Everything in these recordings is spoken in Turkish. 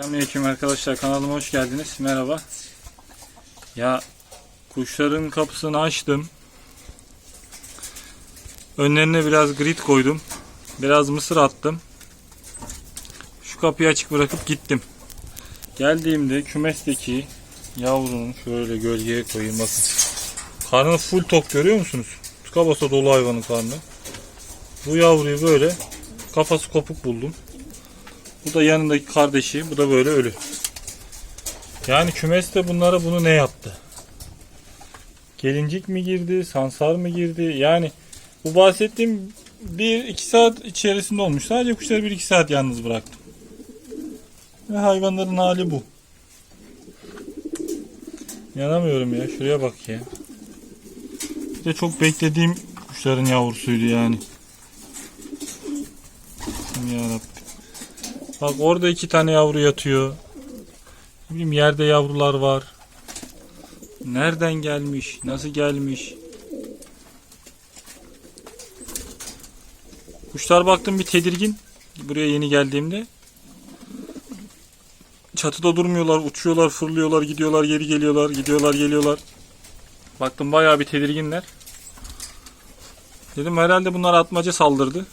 Selamünaleyküm arkadaşlar kanalıma hoş geldiniz. Merhaba. Ya kuşların kapısını açtım. Önlerine biraz grid koydum. Biraz mısır attım. Şu kapıyı açık bırakıp gittim. Geldiğimde kümesteki yavrunun şöyle gölgeye koyayım bakın. Karnı full tok görüyor musunuz? Tıka basa dolu hayvanın karnı. Bu yavruyu böyle kafası kopuk buldum. Bu da yanındaki kardeşi. Bu da böyle ölü. Yani kümeste bunlara bunu ne yaptı? Gelincik mi girdi? Sansar mı girdi? Yani bu bahsettiğim 1-2 saat içerisinde olmuş. Sadece kuşları 1-2 saat yalnız bıraktım. Ve hayvanların hali bu. Yanamıyorum ya. Şuraya bak ya. Bir de çok beklediğim kuşların yavrusuydu yani. Yarabbim. Bak orada iki tane yavru yatıyor. Bileyim yerde yavrular var. Nereden gelmiş? Nasıl gelmiş? Kuşlar baktım bir tedirgin. Buraya yeni geldiğimde. Çatıda durmuyorlar, uçuyorlar, fırlıyorlar, gidiyorlar, geri geliyorlar, gidiyorlar, geliyorlar. Baktım bayağı bir tedirginler. Dedim herhalde bunlar atmaca saldırdı.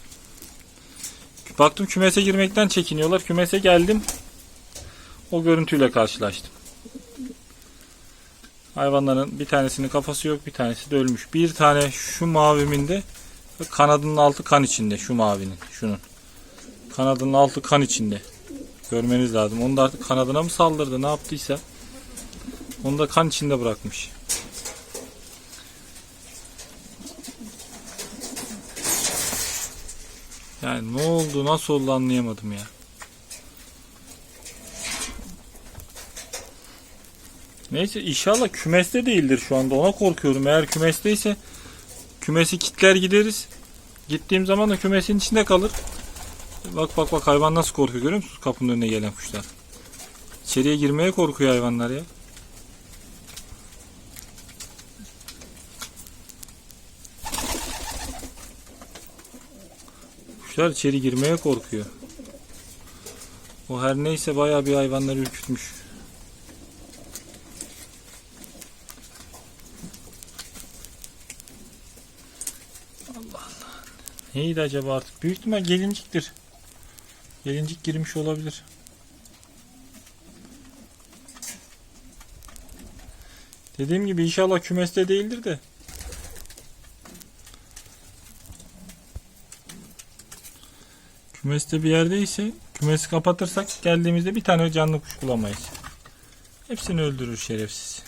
Baktım kümese girmekten çekiniyorlar. Kümese geldim. O görüntüyle karşılaştım. Hayvanların bir tanesinin kafası yok, bir tanesi de ölmüş. Bir tane şu mavimin de kanadının altı kan içinde. Şu mavinin, şunun. Kanadının altı kan içinde. Görmeniz lazım. Onu da artık kanadına mı saldırdı, ne yaptıysa. Onu da kan içinde bırakmış. Yani ne oldu, nasıl oldu anlayamadım ya. Neyse inşallah kümeste değildir şu anda. Ona korkuyorum. Eğer kümesteyse kümesi kitler gideriz. Gittiğim zaman da kümesin içinde kalır. Bak bak bak hayvan nasıl korkuyor görüyor musunuz kapının önüne gelen kuşlar. İçeriye girmeye korkuyor hayvanlar ya. Kuşlar içeri girmeye korkuyor. O her neyse bayağı bir hayvanları ürkütmüş. Allah Allah. Neydi acaba artık? Büyük ihtimal gelinciktir. Gelincik girmiş olabilir. Dediğim gibi inşallah kümeste değildir de. Kümeste bir yerdeyse kümesi kapatırsak geldiğimizde bir tane canlı kuş bulamayız. Hepsini öldürür şerefsiz.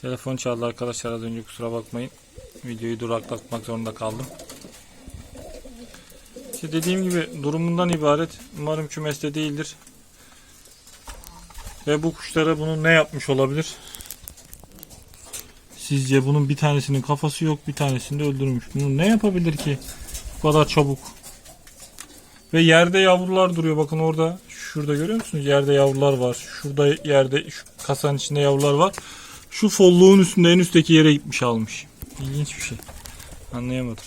Telefon çaldı arkadaşlar az önce kusura bakmayın. Videoyu duraklatmak zorunda kaldım. İşte dediğim gibi durumundan ibaret. Umarım kümeste değildir. Ve bu kuşlara bunu ne yapmış olabilir? Sizce bunun bir tanesinin kafası yok, bir tanesini de öldürmüş. Bunu ne yapabilir ki? Bu kadar çabuk. Ve yerde yavrular duruyor. Bakın orada, şurada görüyor musunuz? Yerde yavrular var. Şurada yerde, şu kasanın içinde yavrular var. Şu folluğun üstünde en üstteki yere gitmiş almış. İlginç bir şey. Anlayamadım.